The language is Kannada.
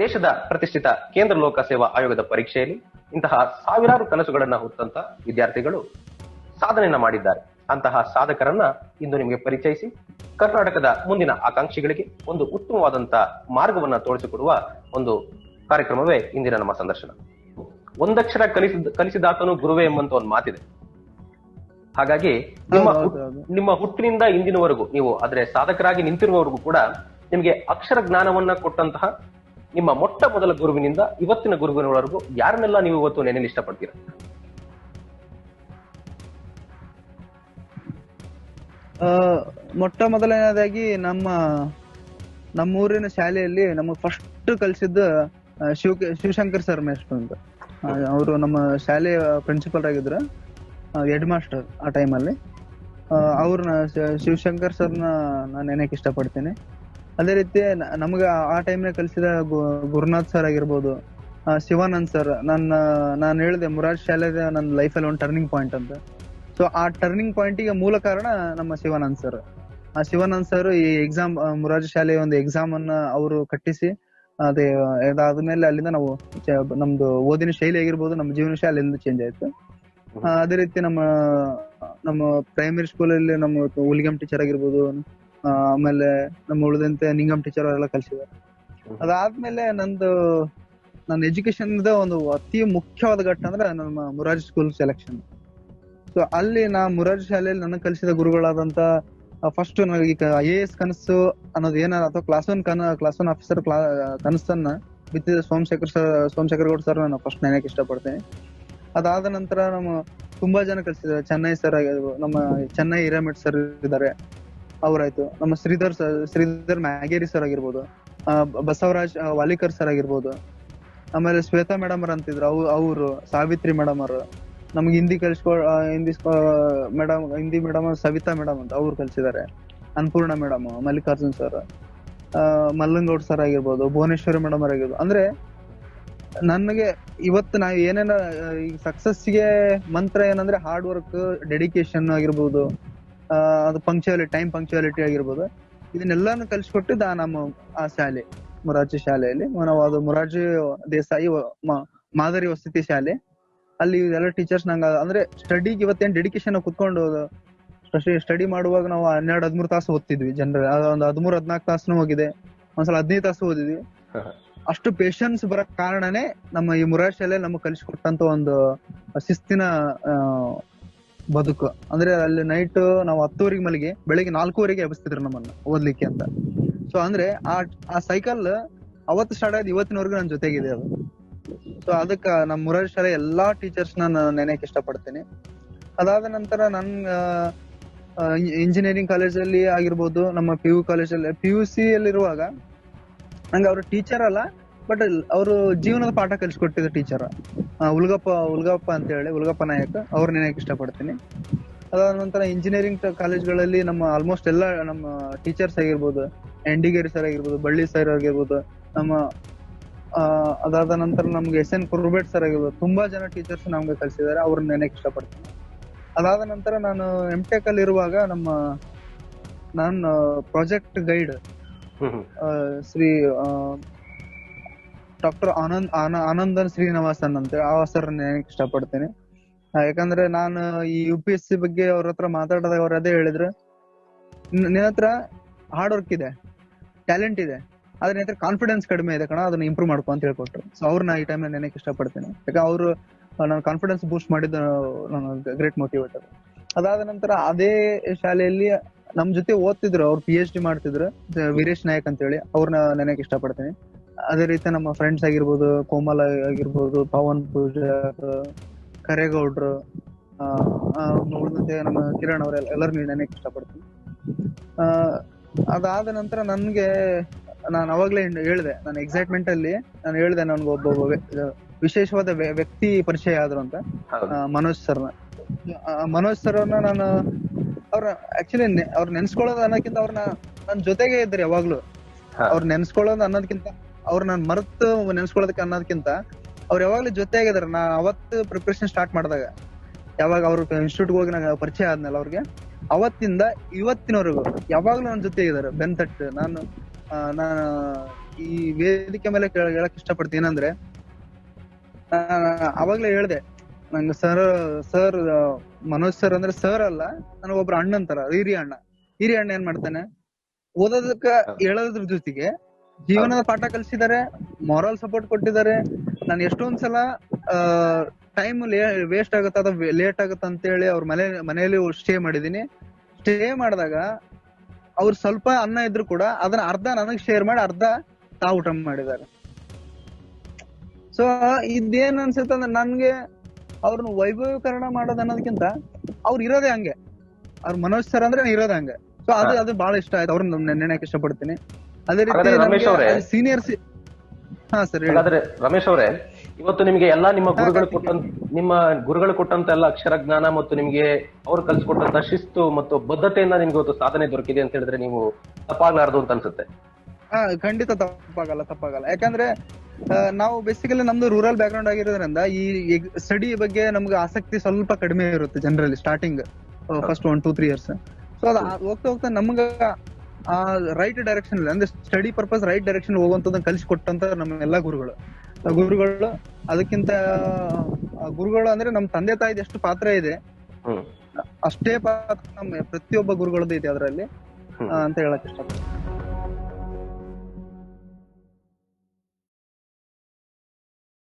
ದೇಶದ ಪ್ರತಿಷ್ಠಿತ ಕೇಂದ್ರ ಲೋಕ ಸೇವಾ ಆಯೋಗದ ಪರೀಕ್ಷೆಯಲ್ಲಿ ಇಂತಹ ಸಾವಿರಾರು ಕನಸುಗಳನ್ನ ಹೊತ್ತಂತ ವಿದ್ಯಾರ್ಥಿಗಳು ಸಾಧನೆಯನ್ನ ಮಾಡಿದ್ದಾರೆ. ಅಂತಹ ಸಾಧಕರನ್ನ ಇಂದು ನಿಮಗೆ ಪರಿಚಯಿಸಿ ಕರ್ನಾಟಕದ ಮುಂದಿನ ಆಕಾಂಕ್ಷಿಗಳಿಗೆ ಒಂದು ಉತ್ತಮವಾದಂತ ಮಾರ್ಗವನ್ನ ತೋರಿಸಿಕೊಡುವ ಒಂದು ಕಾರ್ಯಕ್ರಮವೇ ಇಂದಿನ ನಮ್ಮ ಸಂದರ್ಶನ. ಒಂದಕ್ಷರ ಕಲಿಸಿದ ಕಲಿಸಿದಾತನು ಗುರುವೇ ಎಂಬಂತ ಒಂದು ಮಾತಿದೆ. ಹಾಗಾಗಿ ನಿಮ್ಮ. ನಿಮ್ಮ ಹುಟ್ಟಿನಿಂದ ಇಂದಿನವರೆಗೂ ನೀವು ಆದ್ರೆ ಸಾಧಕರಾಗಿ ನಿಂತಿರುವವರೆಗೂ ಕೂಡ ನಿಮಗೆ ಅಕ್ಷರ ಜ್ಞಾನವನ್ನ ಕೊಟ್ಟಂತಹ ನಿಮ್ಮ ಮೊಟ್ಟ ಮೊದಲ ಗುರುವಿನಿಂದ ಇವತ್ತಿನ ಗುರುವಿನವರೆಗೂ ಯಾರನ್ನೆಲ್ಲ ನೀವು ಇವತ್ತು ನೆನೆಯಲು ಇಷ್ಟಪಡ್ತೀರಾ? ಮೊಟ್ಟ ಮೊದಲನೇದಾಗಿ ನಮ್ಮ, ನಮ್ಮೂರಿನ ಶಾಲೆಯಲ್ಲಿ ನಮಗ್ ಫಸ್ಟ್ ಕಲಿಸಿದ್ದು ಶಿವ, ಶಿವಶಂಕರ್ ಸರ್ ಮೇಷ್ಟ್ರು ಅಂತ. ಅವರು ನಮ್ಮ ಶಾಲೆಯ ಪ್ರಿನ್ಸಿಪಲ್ ಆಗಿದ್ರು. ಹೆಡ್ ಮಾಸ್ಟರ್ ಆ ಟೈಮಲ್ಲಿ ಅವ್ರನ್ನ, ಶಿವಶಂಕರ್ ಸರ್ನ ನಾನು ನೆನೆಯಕ್ಕೆ ಇಷ್ಟಪಡ್ತೀನಿ. ಅದೇ ರೀತಿ ನಮ್ಗೆ ಆ ಟೈಮ್ನಾಗ ಕಲಿಸಿದ ಗುರುನಾಥ್ ಸರ್ ಆಗಿರ್ಬೋದು ಶಿವಾನಂದ್ ಸರ್ ನನ್ನ, ನಾನು ಹೇಳಿದೆ ಮುರಾರ್ ಶಾಲೆದ ನನ್ನ ಲೈಫಲ್ಲಿ ಒಂದು ಟರ್ನಿಂಗ್ ಪಾಯಿಂಟ್ ಅಂತ. ಸೊ ಆ ಟರ್ನಿಂಗ್ ಪಾಯಿಂಟಿಗೆ ಮೂಲ ಕಾರಣ ನಮ್ಮ ಶಿವಾನಂದ್ ಸರ್ ಆ ಶಿವಾನಂದ್ ಸರ್ ಈ ಎಕ್ಸಾಮ್ ಮುರಾರ್ಜಿ ಶಾಲೆಯ ಒಂದು ಎಕ್ಸಾಮ್ ಅನ್ನ ಅವರು ಕಟ್ಟಿಸಿ, ಅದೇ, ಅದಾದ್ಮೇಲೆ ಅಲ್ಲಿಂದ ನಾವು ನಮ್ದು ಓದಿನ ಶೈಲಿ ಆಗಿರ್ಬೋದು, ನಮ್ಮ ಜೀವನ ಶೈಲಿ ಅಲ್ಲಿಂದ ಚೇಂಜ್ ಆಯ್ತು. ಅದೇ ರೀತಿ ನಮ್ಮ ನಮ್ಮ ಪ್ರೈಮರಿ ಸ್ಕೂಲಲ್ಲಿ ನಮ್ಮ ಹುಲಿಗಮ್ ಟೀಚರ್ ಆಗಿರ್ಬೋದು ಆಮೇಲೆ ನಮ್ಮ ಉಳಿದಂತೆ ನಿಂಗಮ್ ಟೀಚರ್ ಅವರೆಲ್ಲ ಕಲಿಸಿದ್ದಾರೆ. ಅದಾದ್ಮೇಲೆ ನಂದು ನನ್ನ ಎಜುಕೇಶನ್ ಒಂದು ಅತಿ ಮುಖ್ಯವಾದ ಘಟ್ಟ ಅಂದ್ರೆ ನಮ್ಮ ಮುರಾರ್ಜಿ ಸ್ಕೂಲ್ ಸೆಲೆಕ್ಷನ್ ಸೊ ಅಲ್ಲಿ ನಾ ಮುರಾರ್ಜಿ ಶಾಲೆಯಲ್ಲಿ ನನಗೆ ಕಲಿಸಿದ ಗುರುಗಳಾದಂತ ಫಸ್ಟ್ ನನಗೆ ಐ ಎ ಎಸ್ ಕನಸು ಅನ್ನೋದು ಏನಾರ ಅಥವಾ ಕ್ಲಾಸ್ ಒನ್ ಕನ ಕ್ಲಾಸ್ ಒನ್ ಆಫೀಸರ್ ಕನಸನ್ನ ಬಿತ್ತಿದ ಸೋಮಶೇಖರ್ ಸರ್ ಸೋಮಶೇಖರ್ ಗೌಡ್ ಸರ್ ನಾನು ಫಸ್ಟ್ ನೆನಕ್ಕೆ ಇಷ್ಟಪಡ್ತೇನೆ. ಅದಾದ ನಂತರ ನಮ್ಮ ತುಂಬಾ ಜನ ಕಲಿಸಿದ್ದಾರೆ. ಚೆನ್ನೈ ಸರ್ ನಮ್ಮ ಚೆನ್ನೈ ಹಿರೇಮಠ್ ಸರ್ ಇದ್ದಾರೆ. ಅವರಾಯ್ತು. ನಮ್ಮ ಶ್ರೀಧರ್ ಶ್ರೀಧರ್ ಮ್ಯಾಗೇರಿ ಸರ್ ಆಗಿರ್ಬೋದು. ಬಸವರಾಜ್ ವಾಲಿಕರ್ ಸರ್ ಆಗಿರ್ಬೋದು. ಆಮೇಲೆ ಶ್ವೇತಾ ಮೇಡಮ್ ಅವ್ರ ಅಂತಿದ್ರು. ಅವ್, ಅವರು, ಸಾವಿತ್ರಿ ಮೇಡಮ್ ಅವರು. ನಮ್ಗೆ Hindi ಕಲ್ಸ್ಕೊ Hindi madam Hindi madam Savita madam ಅಂತ ಅವ್ರು ಕಲಿಸಿದ್ದಾರೆ Annapurna madam Mallikarjun sir Mallangoud sir ಆಗಿರ್ಬೋದು, ಭುವನೇಶ್ವರಿ ಮೇಡಮ್ ಆಗಿರ್ಬೋದು. ಅಂದ್ರೆ, ನನಗೆ ಇವತ್ತು ನಾವು ಏನೇನ ಈ ಸಕ್ಸಸ್ಗೆ ಮಂತ್ರ ಏನಂದ್ರೆ ಹಾರ್ಡ್ ವರ್ಕ್ ಡೆಡಿಕೇಶನ್ ಆಗಿರ್ಬೋದು. ಅದು ಪಂಕ್ಚುಯಾಲಿಟಿ ಟೈಮ್ ಪಂಕ್ಚುಯಾಲಿಟಿ ಆಗಿರ್ಬೋದು. ಇದನ್ನೆಲ್ಲಾನು ಕಲಿಸ್ಕೊಟ್ಟಿದ್ದ ನಮ್ಮ ಆ ಶಾಲೆ, ಮೊರಾರ್ಜಿ ಶಾಲೆಯಲ್ಲಿ. ನಾವು ಅದು ಮೊರಾರ್ಜಿ ದೇಸಾಯಿ ಮಾದರಿ ವಸತಿ ಶಾಲೆ. ಅಲ್ಲಿ ಎಲ್ಲ ಟೀಚರ್ಸ್ ನಂಗ, ಅಂದ್ರೆ ಸ್ಟಡಿಗೆ ಇವತ್ತೇನು ಡೆಡಿಕೇಶನ್ ಕುತ್ಕೊಂಡು ಸ್ಟಡಿ ಮಾಡುವಾಗ ನಾವು ಹನ್ನೆರಡು, ಹದಿಮೂರು ತಾಸು ಓದ್ತಿದ್ವಿ ಜನರಲ್ ಒಂದು ಹದಿಮೂರು, ಹದಿನಾಲ್ಕು ತಾಸು ಹೋಗಿದೆ. ಒಂದ್ಸಲ ಹದಿನೈದು ತಾಸು ಓದಿದ್ವಿ. ಅಷ್ಟು ಪೇಶನ್ಸ್ ಬರಕ್ ಕಾರಣನೇ ನಮ್ಮ ಈ ಮುರಾರ್ ಶಾಲೆ ನಮಗೆ ಕಲಿಸ್ಕೊಟ್ಟಂತ ಒಂದು ಶಿಸ್ತಿನ ಬದುಕು. ಅಂದ್ರೆ ಅಲ್ಲಿ ನೈಟ್ ನಾವು ಹತ್ತುವರೆಗೆ ಮಲಗಿ, ಬೆಳಿಗ್ಗೆ ನಾಲ್ಕೂವರೆಗೆ ಎಬ್ಬಿಸ್ತಿದ್ರು ನಮ್ಮನ್ನ ಓದ್ಲಿಕ್ಕೆ ಅಂತ. ಸೊ ಅಂದ್ರೆ ಆ ಆ ಸೈಕಲ್ ಅವತ್ತು ಸ್ಟಾರ್ಟ್ ಆಯ್ತು ಇವತ್ತಿನವರೆಗೂ ನನ್ನ ಜೊತೆಗಿದೆ ಅದು. ಸೊ ಅದಕ್ಕ ನಮ್ಮ ಮುರಾರಿ ಶಾಲೆ ಎಲ್ಲಾ ಟೀಚರ್ಸ್ ನಾನು ನೆನೆಯಕ್ಕೆ ಇಷ್ಟಪಡ್ತೀನಿ. ಅದಾದ ನಂತರ ನನ್ ಇಂಜಿನಿಯರಿಂಗ್ ಕಾಲೇಜಲ್ಲಿ ಆಗಿರ್ಬೋದು, ನಮ್ಮ ಪಿ ಯು ಕಾಲೇಜಲ್ಲಿ ಪಿ ಯು ಸಿ ಅಲ್ಲಿರುವಾಗ ನಂಗೆ ಅವ್ರ ಟೀಚರ್ ಅಲ್ಲ ಬಟ್ ಅವರು ಜೀವನದ ಪಾಠ ಕಲಿಸ್ಕೊಟ್ಟಿದ್ದ ಟೀಚರ್ ಉಲ್ಗಪ್ಪ ಉಲ್ಗಪ್ಪ ಅಂತ ಹೇಳಿ ಉಲ್ಗಪ್ಪ ನಾಯಕ್ ಅವ್ರ ನೆನೆಯಕ್ಕೆ ಇಷ್ಟಪಡ್ತೀನಿ. ಅದಾದ ನಂತರ ಇಂಜಿನಿಯರಿಂಗ್ ಕಾಲೇಜ್ಗಳಲ್ಲಿ ನಮ್ಮ ಆಲ್ಮೋಸ್ಟ್ ಎಲ್ಲ ನಮ್ಮ ಟೀಚರ್ಸ್ ಆಗಿರ್ಬೋದು ಎಂಡಿಗೇರಿ ಸರ್ ಆಗಿರ್ಬೋದು ಬಳ್ಳಿ ಸರ್ ಆಗಿರ್ಬೋದು ನಮ್ಮ ಆ, ಅದಾದ ನಂತರ ನಮ್ಗೆ ಎಸ್ ಎನ್ ಕುರ್ಬೇಟ್ ಸರ್ ಆಗಿರ್ಬೋದು ತುಂಬಾ ಜನ ಟೀಚರ್ಸ್ ನಮ್ಗೆ ಕಲಿಸಿದ್ದಾರೆ ಅವ್ರನ್ನ ನೆನೆಯಕ್ಕೆ ಇಷ್ಟಪಡ್ತೀನಿ. ಅದಾದ ನಂತರ ನಾನು ಎಂ ಟೆಕ್ ಅಲ್ಲಿ ಇರುವಾಗ ನಮ್ಮ ನಾನು project guide. Shri doctor Anand ಆನ- ಆನಂದನ್ ಶ್ರೀನಿವಾಸನ್ ಅಂತ ಆ ಸರ್ ಹೇಳಕ್ ಇಷ್ಟಪಡ್ತೀನಿ. ಯಾಕಂದ್ರೆ ನಾನು ಈ ಯು ಪಿ ಎಸ್ ಸಿ ಬಗ್ಗೆ ಅವ್ರ ಹತ್ರ ಮಾತಾಡಿದಾಗ ಅವ್ರು ಅದೇ ಹೇಳಿದ್ರು. ನಿನ್ನ ಹತ್ರ ಹಾರ್ಡ್ ವರ್ಕ್ ಇದೆ ಟ್ಯಾಲೆಂಟ್ ಇದೆ, ಆದ್ರೆ ನಿನ್ನ ಹತ್ರ ಕಾನ್ಫಿಡೆನ್ಸ್ ಕಡಿಮೆ ಇದೆ ಕಣ, ಅದನ್ನ ಇಂಪ್ರೂವ್ ಮಾಡ್ಕೊ ಅಂತ ಹೇಳ್ಕೊಟ್ರು. ಸೊ ಅವ್ರನ್ನ ಈ ಟೈಮ್ ನೆನಕ್ಕೆ ಇಷ್ಟಪಡ್ತೀನಿ. ಯಾಕಂದ್ರೆ ಅವರು ನನ್ನ ಕಾನ್ಫಿಡೆನ್ಸ್ ಬೂಸ್ಟ್ ಮಾಡಿದ ನನ್ನ ಗ್ರೇಟ್ ಮೋಟಿವೇಟರ್ ಅದಾದ ನಂತರ ಅದೇ ಶಾಲೆಯಲ್ಲಿ ನಮ್ ಜೊತೆ ಓದ್ತಿದ್ರು, ಅವ್ರು ಪಿ ಎಚ್ ಡಿ ಮಾಡ್ತಿದ್ರು ವೀರೇಶ್ ನಾಯಕ್ ಅಂತ ಹೇಳಿ ಅವ್ರನ್ನ ನೆನಕ್ಕೆ ಇಷ್ಟಪಡ್ತೀನಿ. ಅದೇ ರೀತಿ ನಮ್ಮ ಫ್ರೆಂಡ್ಸ್ ಆಗಿರ್ಬೋದು ಕೋಮಲ ಆಗಿರ್ಬೋದು ಪವನ್ ಪೂಜಾರ್ ಕರೇಗೌಡ್ರು ನಮ್ಮ ಕಿರಣ್ ಅವರೆಲ್ಲ ಎಲ್ಲರೂ ನೆನೆಯಕ್ಕೆ ಇಷ್ಟಪಡ್ತೀನಿ. ಆ, ಅದಾದ ನಂತರ ನನ್ಗೆ ನಾನು ಅವಾಗ್ಲೇ ಹೇಳಿದೆ ನಾನು ಎಕ್ಸೈಟ್ಮೆಂಟ್ ಅಲ್ಲಿ ನಾನು ಹೇಳಿದೆ ನನ್ಗೆ ಒಬ್ಬ ವಿಶೇಷವಾದ ವ್ಯ- ವ್ಯಕ್ತಿ ಪರಿಚಯ ಆದ್ರು ಅಂತ. ಮನೋಜ್ ಸರ್ನ. ಮನೋಜ್ ಸರ್ ಅವ್ರನ್ನ ನಾನು ಅವ್ರ ಆಕ್ಚುಲಿ ಅವ್ರ ನೆನ್ಸ್ಕೊಳ್ಳೋದು ಅನ್ನೋಕ್ಕಿಂತ ಅವ್ರನ್ನ ನನ್ ಜೊತೆಗೆ ಇದ್ರು ಯಾವಾಗ್ಲೂ. ಅವ್ರ ನೆನ್ಸ್ಕೊಳ್ಳೋದು ಅನ್ನೋದಕ್ಕಿಂತ ಅವ್ರ ನಾನು ಮರ್ತು ನೆನ್ಸ್ಕೊಳ್ಳೋದಕ್ಕೆ ಅನ್ನೋದಕ್ಕಿಂತ ಅವ್ರು ಯಾವಾಗ್ಲೂ ಜೊತೆಗಿದಾರೆ ನಾ ಅವತ್ತು ಪ್ರಿಪ್ರೇಷನ್ ಸ್ಟಾರ್ಟ್ ಮಾಡಿದಾಗ ಯಾವಾಗ ಅವ್ರ ಇನ್ಸ್ಟಿಟ್ಯೂಟ್ ಹೋಗಿ ನಂಗೆ ಪರಿಚಯ ಆದ್ಮೇಲೆ ಅವ್ರಿಗೆ ಅವತ್ತಿಂದ ಇವತ್ತಿನವರೆಗೂ ಯಾವಾಗ್ಲೂ ನನ್ನ ಜೊತೆ ಇದಾರೆ ಬೆನ್ ತಟ್ಟು ನಾನು ನಾನು ಈ ವೇದಿಕೆ ಮೇಲೆ ಹೇಳಕ್ ಇಷ್ಟಪಡ್ತೀನಿ. ಏನಂದ್ರೆ ಅವಾಗ್ಲೇ ಹೇಳ್ದೆ ನಂಗೆ ಸರ್ ಸರ್ ಮನೋಜ್ ಸರ್ ಅಂದ್ರೆ ಸರ್ ಅಲ್ಲ ನನಗೊಬ್ರು ಅಣ್ಣ ಅಂತಾರ ಹಿರಿಯ ಅಣ್ಣ. ಹಿರಿಯ ಅಣ್ಣ ಏನ್ ಮಾಡ್ತಾನೆ ಓದೋದಕ್ಕ ಹೇಳೋದ್ರ ಜೊತೆಗೆ ಜೀವನದ ಪಾಠ ಕಲಿಸಿದ್ದಾರೆ ಮಾರಲ್ ಸಪೋರ್ಟ್ ಕೊಟ್ಟಿದ್ದಾರೆ ನಾನು ಎಷ್ಟೊಂದ್ ಸಲ ಟೈಮ್ ವೇಸ್ಟ್ ಆಗುತ್ತೆ ಅಥವಾ ಲೇಟ್ ಆಗುತ್ತೆ ಅಂತ ಹೇಳಿ ಅವ್ರ ಮನೆ, ಮನೆಯಲ್ಲಿ ಸ್ಟೇ ಮಾಡಿದೀನಿ. ಸ್ಟೇ ಮಾಡಿದಾಗ ಅವ್ರು ಸ್ವಲ್ಪ ಅನ್ನ ಇದ್ರು ಕೂಡ ಅದನ್ನ ಅರ್ಧ ನನಗ್ ಶೇರ್ ಮಾಡಿ ಅರ್ಧ ತಾವು ಊಟ ಮಾಡಿದ್ದಾರೆ ಸೊ ಇದೇನ್ ಅನ್ಸುತ್ತೆ ಅಂದ್ರೆ ನನ್ಗೆ ಅವ್ರನ್ನ ವೈಭವೀಕರಣ ಮಾಡೋದು ಅನ್ನೋದಕ್ಕಿಂತ ಅವ್ರು ಇರೋದೇ ಹಂಗೆ. ಅವ್ರ ಮನೋಜ್ ಸರ್ ಅಂದ್ರೆ ಇರೋದೇ ಹಂಗೆ. ಸೊ ಅದು ಅದು ಬಹಳ ಇಷ್ಟ ಆಯ್ತು. ಅವ್ರನ್ನ ನೆನೆಯಕ್ಕೆ ಇಷ್ಟಪಡ್ತೀನಿ. ಅದೇ ಹಾಗಾದ್ರೆ ರಮೇಶ್ ಅವರೇ ರೀತಿ ಸೀನಿಯರ್ಸ್ ಹಾ ಸರಿ ಹಾಗಾದ್ರೆ ರಮೇಶ್ ಅವರೇ ಇವತ್ತು ನಿಮಗೆ ಎಲ್ಲಾ ನಿಮ್ಮ ಗುರುಗಳು ಕೊಟ್ಟಂತ ನಿಮ್ಮ ಗುರುಗಳು ಕೊಟ್ಟಂತ ಎಲ್ಲ ಅಕ್ಷರ ಜ್ಞಾನ ಮತ್ತು ನಿಮಗೆ ಅವ್ರು ಕಲ್ಸ್ಕೊಟ್ಟಂತ ಶಿಸ್ತು ಮತ್ತು ಬದ್ಧತೆಯಿಂದ ನಿಮ್ಗೆ ಇವತ್ತು ಸಾಧನೆ ದೊರಕಿದೆ ಅಂತ ಹೇಳಿದ್ರೆ ನೀವು ತಪ್ಪಾಗ್ಲಾರ್ದು ಅಂತ ಅನ್ಸುತ್ತೆ. ಹಾ ಖಂಡಿತ ತಪ್ಪಾಗಲ್ಲ ತಪ್ಪಾಗಲ್ಲ. ಯಾಕಂದ್ರೆ ನಾವು ಬೇಸಿಕಲಿ ನಮ್ದು ರೂರಲ್ ಬ್ಯಾಕ್ ಗ್ರೌಂಡ್ ಆಗಿರೋದ್ರಿಂದ ಈ ಸ್ಟಡಿ ಬಗ್ಗೆ ನಮ್ಗೆ ಆಸಕ್ತಿ ಸ್ವಲ್ಪ ಕಡಿಮೆ ಇರುತ್ತೆ ಜನರಲ್ಲಿ starting first one two three years so ಅದ್ ಹೋಗ್ತಾ ಹೋಗ್ತಾ ನಮ್ಗ ರೈಟ್ ಡೈರೆಕ್ಷನ್ ಅಂದ್ರೆ ಸ್ಟಡಿ ಪರ್ಪಸ್ ರೈಟ್ ಡೈರೆಕ್ಷನ್ ಹೋಗುವಂತದನ್ನ ಕಲಿಸ್ಕೊಟ್ಟಂತ ನಮ್ಮ ಎಲ್ಲಾ ಗುರುಗಳು. ಆ ಗುರುಗಳು ಅದಕ್ಕಿಂತ ಆ ಗುರುಗಳು ಅಂದ್ರೆ ನಮ್ಮ ತಂದೆ ತಾಯಿದ ಎಷ್ಟು ಪಾತ್ರ ಇದೆ ಅಷ್ಟೇ ಪಾತ್ರ ನಮ್ಮ ಪ್ರತಿಯೊಬ್ಬ ಗುರುಗಳದ್ದು ಇದೆ ಅದರಲ್ಲಿ. ಅಂತ ಹೇಳಕ್ ಇಷ್ಟಪಡ್ತೀನಿ.